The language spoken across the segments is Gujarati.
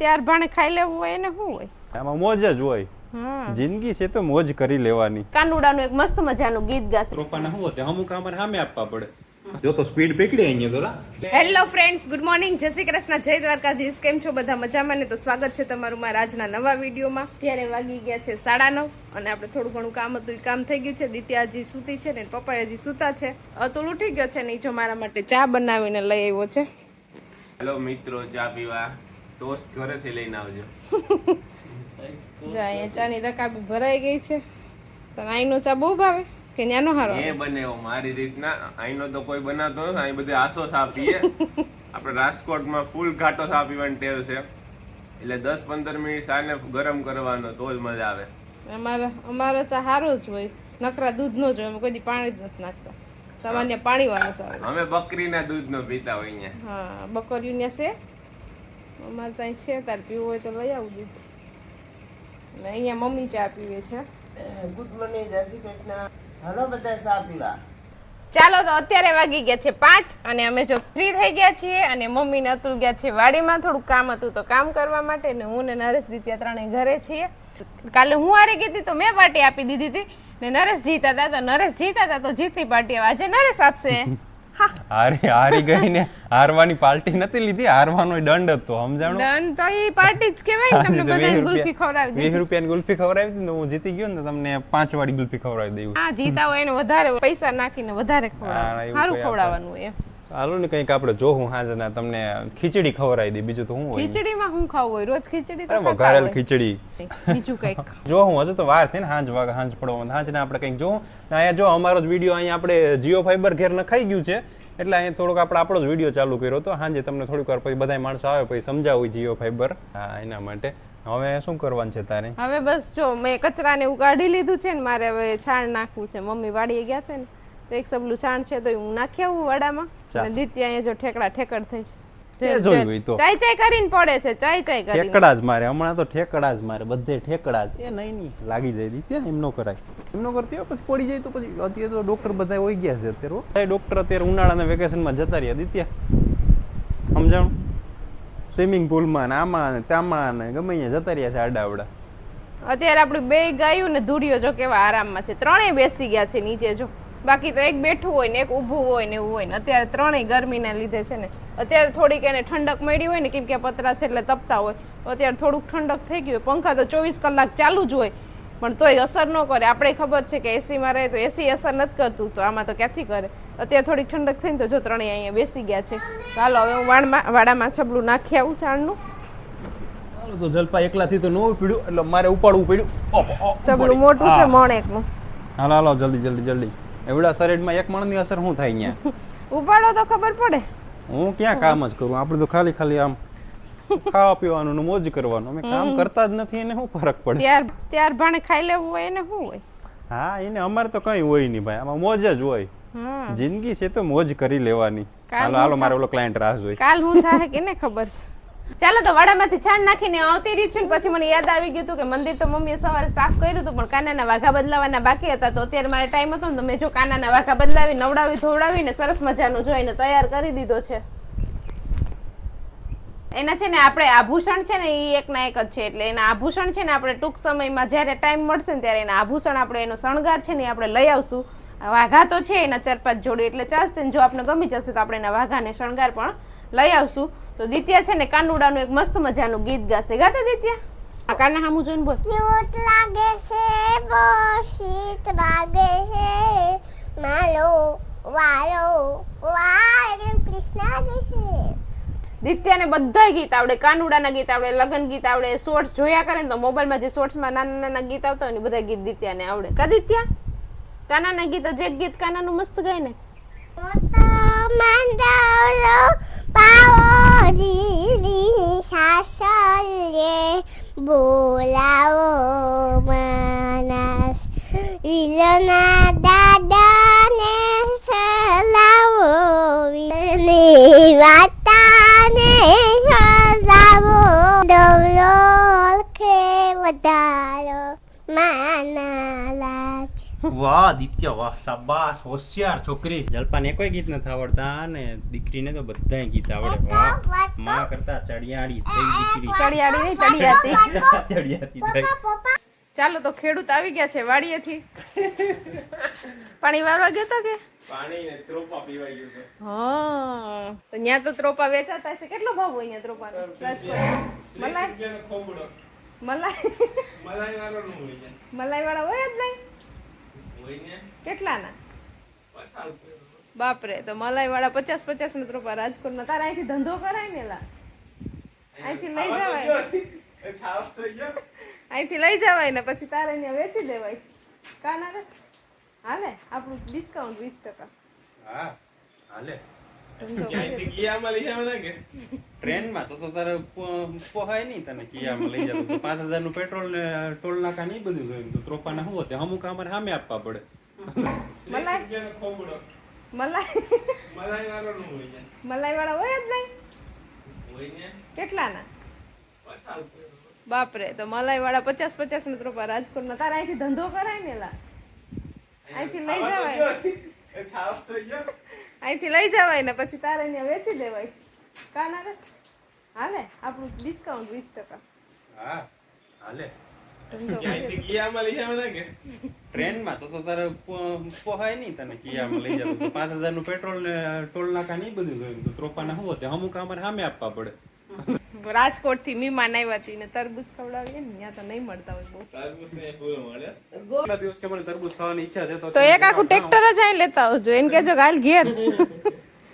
ત્યાર ભાણે ખાઈ લેવું હોય એને શું હોય? આમાં મોજ જ હોય. જિંદગી છે તો મોજ કરી લેવાની. કાનુડાનું એક મસ્ત મજાનું ગીત ગાશે. પપ્પાને શું હોતે અમુક અમારે સામે આપવા પડે. જો તો સ્પીડ પકડી અહીંયા તો હેલો ફ્રેન્ડ્સ ગુડ મોર્નિંગ જય શ્રી કૃષ્ણ જય દ્વારકાધીશ. કેમ છો બધા મજામાં ને? તો સ્વાગત છે તમારું મારા આજના નવા વિડીયોમાં. ત્યારે વાગી ગયા છે સાડા નવ અને આપણે થોડું ઘણું કામ હતું એ કામ થઈ ગયું છે. દિત્યાજી સૂતી છે ને પપ્પા હજી સૂતા છે. અતુલ ઉઠી ગયો છે ને જો મારા માટે ચા બનાવીને લઈ આવ્યો છે. હેલો મિત્રો ચા પીવા. ટોસ્ટ ઘરેથી લઈને આવજો. જો અહીંયા ચાની રકાબી ભરાઈ ગઈ છે. તને આઈનો ચા બહુ ભાવે કે ન્યાનો હારો એ બનેવો મારી રીતના. અહીંનો તો કોઈ બનાવતો નથી અહીં બધે આસો ચા પીએ. આપણે રાજકોટમાં ફૂલ ઘાટો ચા પીવાની ટેવ છે. એટલે દસ પંદર મિનિટ ચાને ગરમ કરવાનો તો જ મજા આવે. અમારા અમારો ચા સારો જ હોય. નકરા દૂધનો જ હોય અમે કોઈ પાણી જ નથી નાખતા. સામાન્ય પાણી વાળો સારો અમે બકરીના દૂધનો પીતા હોય અહીંયા હા બકરીઓ છે. અમારે ત્યાં છે તાર પીવું હોય તો લઈ આવું દૂધ અને અહીંયા મમ્મી ચા પીવે છે. ગુડ મોર્નિંગ જય શ્રી કૃષ્ણ. હલો બધા ચા પીવા. ચાલો તો અત્યારે વાગી ગયા છે પાંચ અને અમે જો ફ્રી થઈ ગયા છીએ અને મમ્મી ને અતુલ ગયા છે વાડીમાં. થોડું કામ હતું તો કામ કરવા માટે ને હું ને નરેશ દીત્યા ત્રણેય ઘરે છીએ. કાલે હું હારી ગઈ હતી તો મેં પાર્ટી આપી દીધી હતી ને નરેશ જીતા હતા. તો નરેશ જીતા હતા તો જીતની પાર્ટી. આજે નરેશ આપશે. હારી હારી ગઈ ને હારવાની પાર્ટી નથી લીધી. હારવાનો દંડ હતો સમજાણો? દંડ તો એ પાર્ટી જ કહેવાય તમને બધાને ગુલ્ફી ખવડાવી વીસ રૂપિયાની ગુલ્ફી ખવડાવી દીધી હું જીતી ગયો ને તમને પાંચ વાળી ગુલ્ફી ખવડાવી દઉં હા જીતા હોય એને વધારે પૈસા નાખીને વધારે ખવડાવ. સારું ખવડાવવાનું એમ. હાલો ને કંઈક આપણે જોવું હાજરના તમને ખીચડી ખવડાવી દી બીજું તો હું હોય? ખીચડીમાં હું ખાવું હોય? રોજ ખીચડી તો વઘારેલ ખીચડી. બીજું કંઈક. જો હું હજુ તો વાર છે ને હાંજ વાગે હાંજ પડવા હાંજ આપણે કંઈક જોવું ને અહીંયા જો અમારો જ વીડિયો અહીંયા આપણે જીઓ ફાઈબર ઘેર નખાઈ ગયું છે એટલે અહીંયા થોડોક આપણે આપણો જ વીડિયો ચાલુ કર્યો હતો. હાંજે તમને થોડીક વાર પછી બધા માણસો આવે પછી સમજાવું જીઓ ફાઈબર. હા એના માટે. હવે શું કરવાનું છે તારે? હવે બસ જો મેં કચરાને કાઢી લીધું છે ને મારે હવે છાણ નાખવું છે. મમ્મી વાડીએ ગયા છે ને. તો એક સબલું છાણ છે તો હું નાખી આવું વડામાં. અને દિત્યા અહીંયા જો ઠેકડા ઠેકડ થઈ હોય ચાય ચાય કરીને પડે છે કરીને. ઠેકડા જ મારે હમણાં તો ઠેકડા જ મારે બધે ઠેકડા જ. એ નહીં નહીં લાગી જાય દી ત્યાં એમ ન કરાય. એમ ન કરતી હોય પછી પડી જાય તો પછી અત્યારે તો ડોક્ટર બધા હોઈ ગયા છે અત્યારે. ડોક્ટર અત્યારે ઉનાળાના વેકેશનમાં જતા રહ્યા દિત્યા સમજાણું? સ્વિમિંગ પુલમાં ને આમાં ને ત્યાંમાં ને ગમે અહીંયા જતા રહ્યા છે આડા આવડા અત્યારે આપણે બે ગાયું ને ધૂળિયો જો કેવા આરામમાં છે. ત્રણેય બેસી ગયા છે નીચે જો. બાકી તો એક બેઠું હોય ને એક ઊભું હોય ને એવું હોય ને. અત્યારે ત્રણેય ગરમીના લીધે છે ને. અત્યારે થોડીક એને ઠંડક મળી હોય ને કેમ કે પતરા છે એટલે તપતા હોય અત્યારે થોડુંક ઠંડક થઈ ગયું. પંખા તો ચોવીસ કલાક ચાલુ જ હોય પણ તોય અસર ન કરે. આપણે ખબર છે કે એસીમાં રહે તો એસી અસર નથી કરતું તો આમાં તો ક્યાંથી કરે? અત્યારે થોડીક ઠંડક થઈને તો જો ત્રણેય અહીંયા બેસી ગયા છે. ચાલો હવે હું વાડમાં વાડામાં છબલું નાખી આવું છાણનું તો જલપા એકલાથી તો ન પીડ્યું એટલે મારે ઉપાડવું પડ્યું. છબલું મોટું છે હા. મોણેકનું. હાલો હાલો જલ્દી જલ્દી જલ્દી. એવડા શરીરમાં એક મણની અસર શું થાય અહીંયા? ઉપાડો તો ખબર પડે. હું ક્યાં કામ જ કરું? આપણે તો ખાલી ખાલી આમ ખાવા પીવાનું ને મોજ કરવાનું. અમે કામ કરતા જ નથી એને શું ફરક પડે? ત્યાર ત્યાર ભાણે ખાઈ લેવું હોય એને શું હોય? હા એને અમારે તો કઈ હોય નહીં ભાઈ. આમાં મોજ જ હોય. જિંદગી છે તો મોજ કરી લેવાની. હાલો હાલો મારે ઓલો ક્લાયન્ટ રાહ જોઈ. કાલ હું થાય કે ને ખબર છે? ચાલો તો વાડામાંથી છાણ નાખીને આવતી રહી છું પછી મને યાદ આવી ગયું હતું કે મંદિર તો મમ્મીએ સવારે સાફ કર્યું હતું, પણ કાનાના વાઘા બદલાવાના બાકી હતા. તો અત્યારે મારે ટાઈમ હતો ને તો મેં જો કાનાના વાઘા બદલાવી, નવડાવી, ધોવડાવીને સરસ મજાનું જોઈને તૈયાર કરી દીધો છે. એના છે ને આપણે આભૂષણ છે ને એ એક ના એક જ છે. એટલે એના આભૂષણ છે ને આપણે ટૂંક સમયમાં જ્યારે ટાઈમ મળશે ને ત્યારે એના આભૂષણ આપણે એનો શણગાર છે ને આપણે લઈ આવશું. વાઘા તો છે એના ચાર પાંચ જોડી, એટલે ચાલશે ને જો આપણે ગમી જશે તો આપણે એના વાઘાને શણગાર પણ લઈ આવશું. તો દિત્યા છે ને કાનુડાનું એક મસ્ત મજાનું ગીત ગાશે. ગાતા દિત્યા? આ કાના હામું જોઈને બોલ. ક્યુટ લાગે છે બો શીત લાગે છે મારો વારો વાર કૃષ્ણ છે. દિત્યાને બધા ગીત આવડે કાનુડાના ગીત આવડે લગન ગીત આવડે શોર્ટ્સ જોયા કરે ને તો મોબાઈલમાં જે શોર્ટ્સમાં નાના નાના ગીત આવતા હોય ને બધા ગીત દિત્યાને આવડે. કા દિત્યા? કાનાના ગીત જે ગીત કાનાનું મસ્ત ગાય ને. Ulawo manas Wilo da dadane sa lawo ni વાહ દિત્ય વાહ શાબાશ હોશિયાર છોકરી. જલપાને કોઈ ગીત નથી આવડતા ને દીકરીને તો બધાય ગીત આવડે. વાહમાં કરતા ચડિયાળી થઈ દીકરી. ચડિયાળી નહીં ચડિયાતી. ચડિયાતી થઈ. ચાલો તો ખેડૂત આવી ગયા છે વાડીએથી. પાણી વારવા ગયો તો કે? પાણી ને ત્રોપા પીવાઈ ગયું છે. હા. તો ત્યાં તો ત્રોપા વેચાતા છે કેટલો ભાવ હોય અહીંયા રાજકોટ મલાઈ મલાઈ? મલાઈ વાળો નું હોય મલાઈ વાળા હોય જ નહીં? ને કેટલાના? બાપરે તો મલાઈ વાળા પચાસ પચાસ ના ત્રોપા રાજકોટમાં તારા અહીંથી ધંધો કરાય ને લા અહીંથી લઈ જવાય. અહીંથી લઈ જવાય ને પછી તારે અહીંયા વેચી દેવાય. કા ના રે? હાલે આપણું ડિસ્કાઉન્ટ વીસ ટકા. હા હાલે. ધંધો ગયા ક્યાંયથી કિયામાં લઈ આવવાના કે? ટ્રેનમાં તો તો તારે પોહાય નહીં તને કિયામાં લઈ જતો પાંચ હજારનું પેટ્રોલ ને ટોલ નાકા નહીં બધું જોયું. તો ત્રોપાના શું હોતે? અમુક અમારે સામે આપવા પડે. મલાઈ. મલાઈ મલાઈ. વાળો નું હોય મલાઈ વાળા હોય જ નહીં. હોય ને? કેટલાના? બાપરે તો મલાઈ વાળા પચાસ પચાસ ને ત્રોપા રાજકોટમાં તારા અહીંથી ધંધો કરાય ને લા અહીંથી લઈ જવાય. અહીંથી લઈ જવાય ને પછી તારે અહીંયા વેચી દેવાય. કા ના રે હાલે? આપણું ડિસ્કાઉન્ટ વીસ ટકા. હા હાલે. ક્યાંયથી કિયામાં લઈ આવવાના કે? ટ્રેનમાં તો તો તારે પોહાય નહીં તને કિયામાં લઈ જતો તો પાંચ હજાર પેટ્રોલ ને ટોલ નાકા નહીં બધું જોયું તો ત્રોપાના શું હોતે અમુક અમારે સામે આપવા પડે. રાજકોટથી મીમાન આવ્યા હતી ને તરબૂચ ખવડાવીએ ને ત્યાં તો નહીં મળતા હોય બહુ. તરબૂચને ફૂલ મળે. કેટલા દિવસ કે મને તરબૂચ ખાવાની ઈચ્છા છે તો એક આખું ટ્રેક્ટર જ અહીં લેતા આવજો. એને કેજો કે હાલ ઘેર.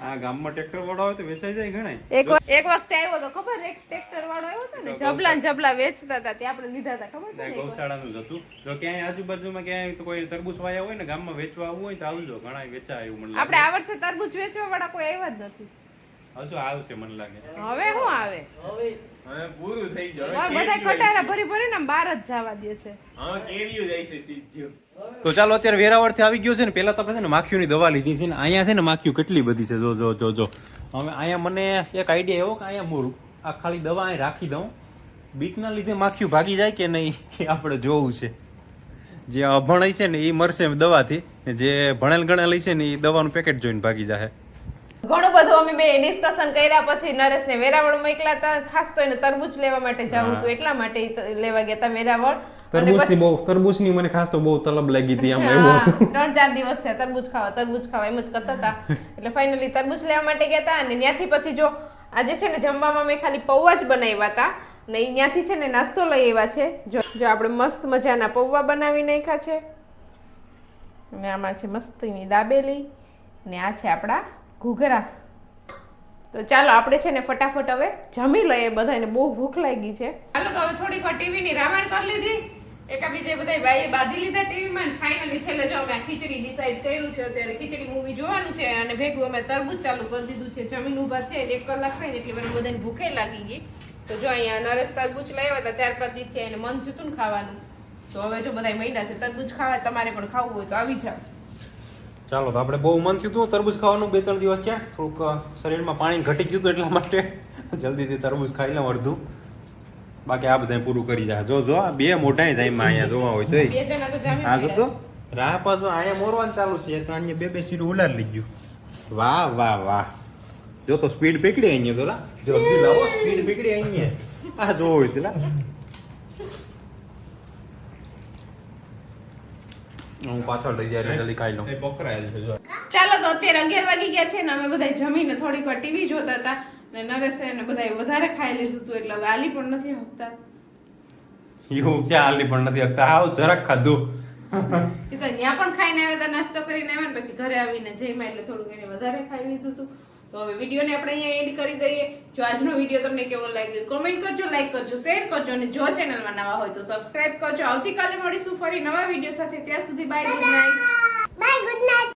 આ ગામમાં ટ્રેક્ટર વાળો તો વેચાઈ જાય એક એક વખતે આવ્યો તો ખબર એક ટ્રેક્ટર વાળો આવ્યો હતો ને જબલા જબલા વેચતા હતા ત્યાં આપણે લીધા હતા ખબર છે ગૌશાળાનું જ હતું. જો ક્યાંય આજુબાજુમાં ક્યાંય તો કોઈ તરબૂચ વાયા હોય ને ગામમાં વેચવા આવવું હોય તો આવજો ઘણા વેચાય એવું મને આપણે આ વર્ષે તરબૂચ વેચવા વાળા કોઈ આવ્યા જ નથી. હજુ આવશે મને લાગે. હવે શું આવે? હવે. પૂરું થઈ ગયું. બધા કટારા ભરી ભરી ને બહાર જ જવા દે છે. હા કેરીઓ જાય છે સીધ્યો તો ચાલો અત્યારે વેરાવળથી આવી ગયો છે ને પેલા તો આપણે છે ને માખીઓની દવા લીધી છે ને અહીંયા છે ને માખીઓ કેટલી બધી છે જો જો જો જો. હવે અહીંયા મને એક આઈડિયા એવો કે અહીંયા હું આ ખાલી દવા અહીં રાખી દઉં. બીકના લીધે માખીઓ ભાગી જાય કે નહીં એ આપણે જોવું છે. જે અભણ છે ને એ મરશે દવાથી. જે ભણેલ ગણેલ છે ને એ દવાનું પેકેટ જોઈને ભાગી જાય ઘણું બધું અમે બે ડિસ્કશન કર્યા પછી નરેશને વેરાવળ મોકલા હતા. ખાસ તો એને તરબૂચ લેવા માટે જવું હતું એટલા માટે લેવા ગયા હતા વેરાવળ. તરબૂચની બહુ તરબૂચની મને ખાસ તો બહુ તલબ લાગી હતી આમ એવું હતું. ત્રણ ચાર દિવસ થયા તરબૂચ ખાવા તરબૂચ ખાવા એમ જ કરતા હતા. એટલે ફાઇનલી તરબૂચ લેવા માટે ગયા હતા અને ત્યાંથી પછી જો આજે છે ને જમવામાં મેં ખાલી પૌવા જ બનાવ્યા હતા. ને ત્યાંથી છે ને નાસ્તો લઈ આવ્યા છે. જો જો આપણે મસ્ત મજાના પૌવા બનાવી નાખ્યા છે. અને આમાં છે મસ્તીની દાબેલી. ને આ છે આપણા ઘૂઘરા તો ચાલો, આપણે છે ને ફટાફટ હવે જમી લઈએ બધાને બહુ ભૂખ લાગી છે. ચાલો તો હવે થોડીક વાર ટીવીની રામાયણ કરી લીધી. એકાબીજે બધા ભાઈએ બાંધી લીધા ટીવીમાં ફાઇનલી છેલ્લે જો અમે ખીચડી ડિસાઈડ કર્યું છે, અત્યારે ખીચડી મૂવી જોવાનું છે અને ભેગું અમે તરબૂચ ચાલુ કરી દીધું છે. જમીન ઊભા છે એક કલાક થાય ને એટલી વાર બધાને ભૂખે લાગી ગઈ. તો જો અહીંયા નરેશ તરબૂચ લાવ્યા હતા ચાર પાંચ દી છે એને મન થયું ખાવાનું. તો હવે જો બધા મહિના છે, તરબૂચ ખાવા તમારે પણ ખાવું હોય તો આવી જાઓ. ચાલો તો આપણે બહુ મન થયું હતું તરબૂચ ખાવાનું બે ત્રણ દિવસ છે થોડુંક શરીરમાં પાણી ઘટી ગયું હતું એટલા માટે જલ્દીથી તરબૂચ ખાઈ લઉં અડધું. બાકી આ બધા પૂરું કરી જાય જો જો બે મોટા જાય અહીંયા જોવા હોય તો આ જો તો રાહ પાછું અહીંયા મોરવાનું ચાલુ છે. તો અહીંયા બે બે સીરું ઉલાર લઈ ગયું. વાહ વાહ વાહ. જો તો સ્પીડ પકડી અહીંયા તો જલ્દી લાવો સ્પીડ પકડી અહીંયા. આ જોવું હોય તો હું પાછળ લઈ જાય જલ્દી ખાઈ લઉં. એ પકડાયેલ છે ચાલો તો અત્યારે અગિયાર વાગી ગયા છે ને અમે બધા જમીને થોડીક વાર ટીવી જોતા હતા ને નરેશ ને બધા વધારે ખાઈ લીધું હતું એટલે હવે આલી પણ નથી હકતા એવું ક્યાં હાલી પણ નથી હકતા? હાવ જરાક ખાધું. એ તો ત્યાં પણ ખાઈને આવ્યા હતા નાસ્તો કરીને આવ્યા ને પછી ઘરે આવીને જઈમાં એટલે થોડુંક એને વધારે ખાઈ લીધું હતું તો હવે વિડીયોને આપણે અહીંયા એડ કરી દઈએ. જો આજનો વીડિયો તમને કેવો લાગ્યો કોમેન્ટ કરજો લાઈક કરજો શેર કરજો અને જો ચેનલમાં નવા હોય તો સબસ્ક્રાઇબ કરજો. આવતીકાલે મળીશું ફરી નવા વીડિયો સાથે. ત્યાં સુધી bye good night bye good night